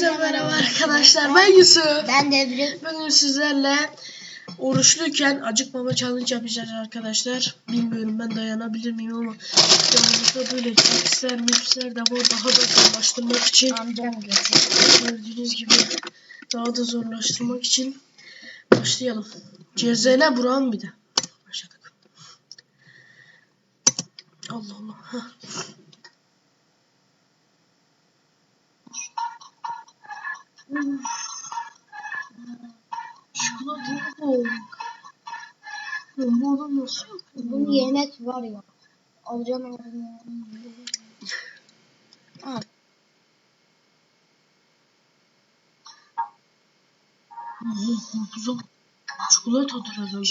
Herkese merhaba arkadaşlar. Ben Yusuf. Ben de Ebru. Bugün sizlerle oruçluyken acıkmama challenge yapacağız arkadaşlar. Bilmiyorum ben dayanabilir miyim ama yanımızda böyle cipsler, mipsler de var. Daha da zorlaştırmak için. Amcam getirdi. Gördüğünüz gibi daha da zorlaştırmak için başlayalım. Cezene Burak'ın bir de. Başladık. Allah Allah. Heh. Çikolata yok. Bu adam nasıl yapıyor? Bunu yemek var ya. Alacağım onu. Al. Güzel. Çikolatadır herhalde o.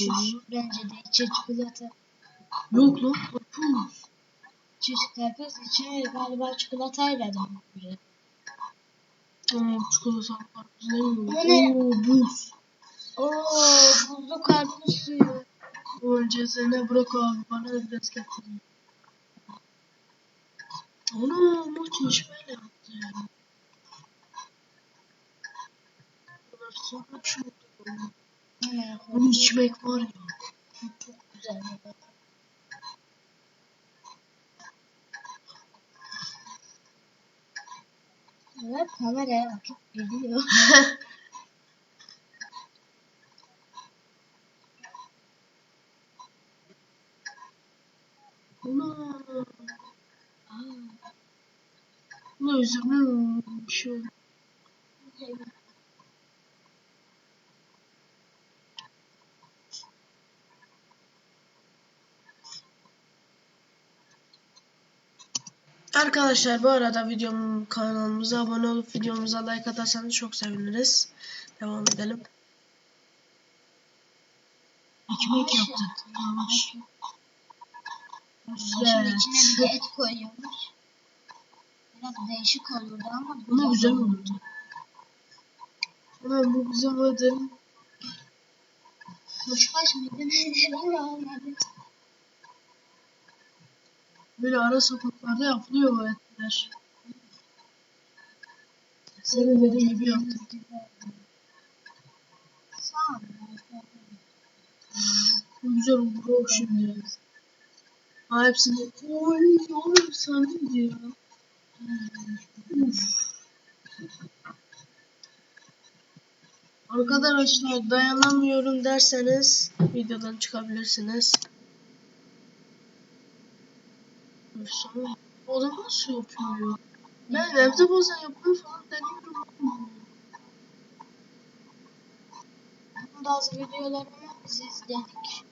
Bence de içi çikolata. Yok lan karpuz, içi galiba çikolatayla da Ama çikolata karpuz ne O yiyor? ne? Oo buz. Oo, buzlu karpuz suyu. O cezene bırak abi bana da biraz getirin. Ana maç içmeyle yaptı ya. Bunlar sonra şu Hemen Bunu içmek var ya. Çok güzel. Evet kameraya bakıp geliyor. Ana. Aa, Ne üzerine bir şey oldu. Arkadaşlar bu arada videom kanalımıza abone olup videomuza like atarsanız çok seviniriz. Devam edelim. Ekmek yaptık. Yavaş. Şimdi içine bir de et koyuyormuş. Biraz değişik olurdu ama Ama güzel oldu. Ulan bu güzel oldu. Kuşbaş mıydı neydi ama olmadı. Böyle ara sokaklarda yapılıyor bu etler. Senin dediğin gibi yaptım. Bu güzel oldu şimdi. Ha hepsini oy oy sandım diyor. Uf. Arkadaşlar dayanamıyorum derseniz videodan çıkabilirsiniz. Sonra o adam nasıl yapıyor ya? Ben evde bazen yapmayı falan deniyorum. Bazı videolarını biz izledik.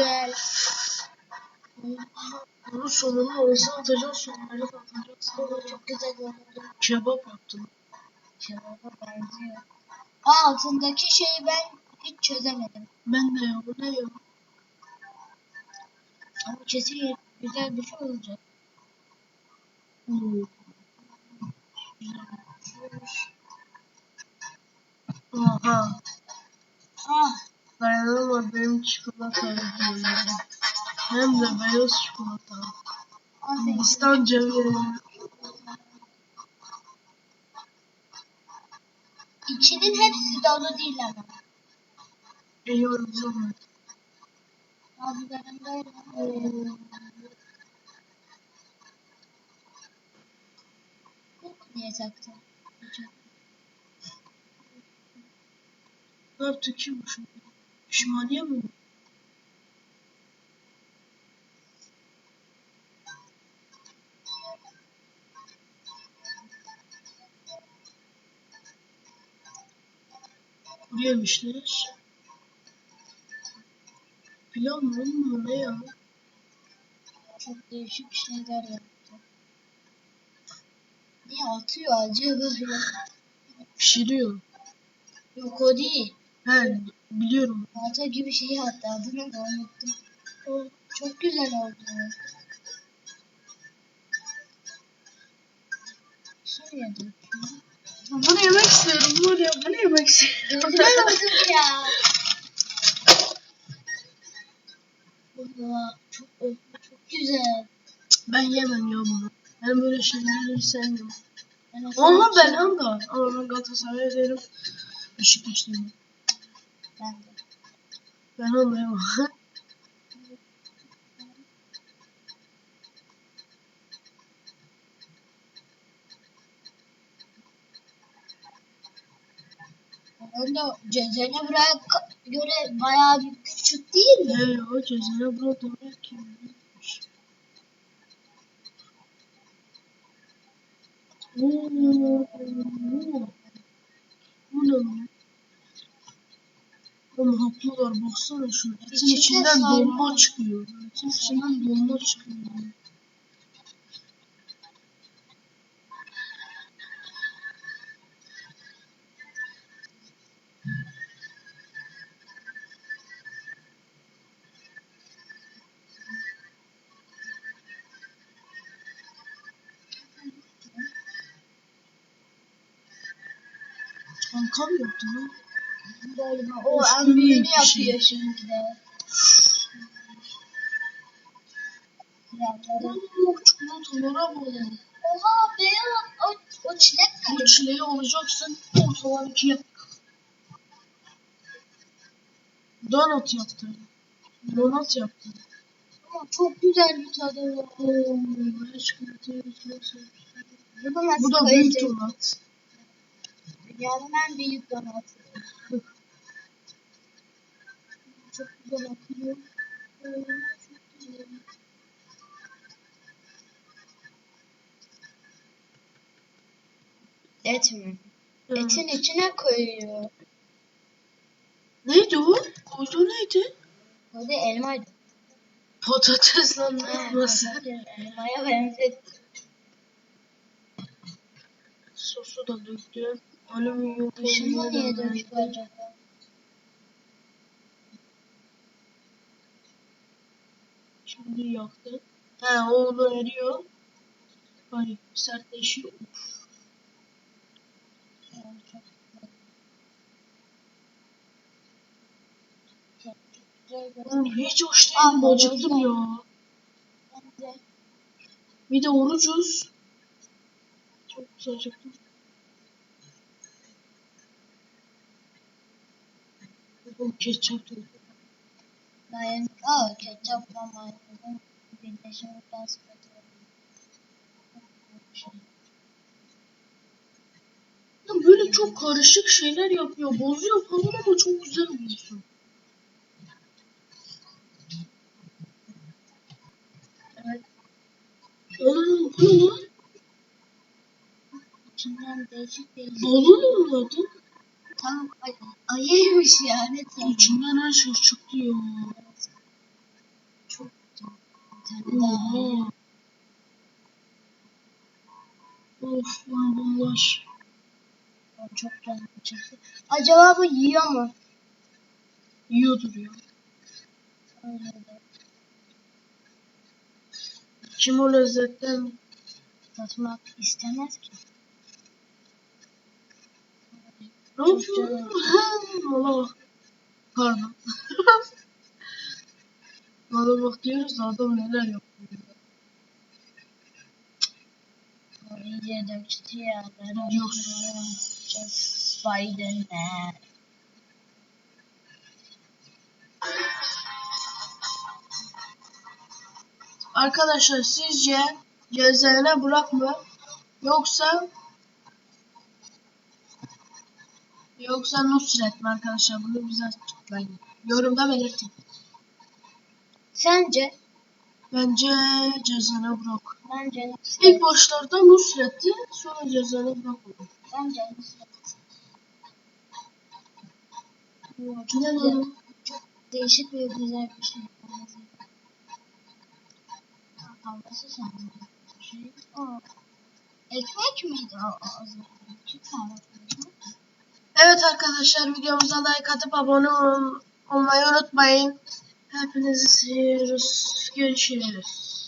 Güzel. Bunun sonunu orasına atacağız, sonları atacağız. Bu çok güzel oldu. Kebap yaptım. Kebaba benziyor. Altındaki şeyi ben hiç çözemedim. Ben de ya, bu ne ya? Ama kesin güzel bir şey olacak. Oo. Güzelmiş. Oha. Ah, Dayanamadım çikolata yiyorum. Hem de beyaz çikolata. Hindistan cevizi. İçinin hepsi dolu değil ama. Bazılarında Oo. Yok niye taktın? Ne yaptı ki bu şimdi? Pişmaniye mi? bu? Kuru yemişler. Pilav mı ne ya? Çok değişik şeyler yaptı. Niye atıyor acaba ya? Pişiriyor. Yok o değil. He Biliyorum. Balta gibi şeyi attı adını da unuttum. O çok güzel oldu. Şuraya döküyorum. Bunu yemek istiyorum. Bunu, bunu yemek istiyorum. Güzel oldu ya. Valla çok, çok güzel. Ben yemem ya bunu. Ben böyle şeyleri sevmiyorum. Ama ben hem. Ama ben Galatasaray'a derim. Beşiktaş'tayım. Ben de. Ben anlayamam. Ben de Cezene buraya göre bayağı bir küçük değil mi? Ne o cezene bura demek ki. Oo. Bu ne lan? Oğlum haklılar baksana şu etin İçinde içinden dolma çıkıyor. Etin içinden dolma çıkıyor. Kankam yaptı lan. Galiba o en büyüğünü yapıyor şimdi de. Çikolatalara bak. Oha beyaz o, o çilek Bu mi? çileği alacaksın. Ortalar ikiye. Donut yaptı. Donut yaptı. Ama çok güzel bir tadı var. Oo. Bu da büyük donut. Dünyanın en büyük donatı. Çok güzel akıyor. Çok güzel. Et mi? Etin içine koyuyor. Neydi o? Koyduğu neydi? O da elmaydı. Patates lan ne yapması? Elmaya benzetti. Sosu da döktü. Alüminyum Dışında da niye döktü. acaba? Şimdi yaktı. He o onu eriyor. Ay sertleşiyor. Bir- Oğlum hiç hoş değilim acıktım ya. Bir de orucuz. Çok güzel acıktım. Oğlum ketçap da Mayon, aa ketçapla mayonezin birleşimi biraz kötü. Ya böyle çok karışık şeyler yapıyor. Bozuyor falan ama çok güzel oluyorsun. Evet, Oğlum bu ne lan? içinden değişik değişik. Balon mu adı? Tam ay, ayıymış yani. Tam. İçinden her şey çıktı ya. Çok güzel. Bir tane daha. Of lan bunlar. Çok canım çekti. Acaba bu yiyor mu? Yiyordur ya. Kim o lezzetten Tatmak istemez ki. Yapıyor? Allah. Pardon. Bana bak diyoruz da adam neler yapıyor. O iyice döktü ya. Ben Yok. Spider-Man. Arkadaşlar sizce cezaevine bırak mı? Yoksa Yoksa Nusret mi arkadaşlar? Bunu bize açıklayın. Yorumda belirtin. Sence? Bence cezana bırak. Bence İlk başlarda Nusret'ti. Sonra cezana bırakmadı. Bence Çok Ne güzel. lan? Çok değişik ve güzel bir şey. Havası sanırım. Şey, o. Ekmek miydi o? o zaman? Evet arkadaşlar videomuza like atıp abone ol- olmayı unutmayın. Hepinizi seviyoruz. Görüşürüz.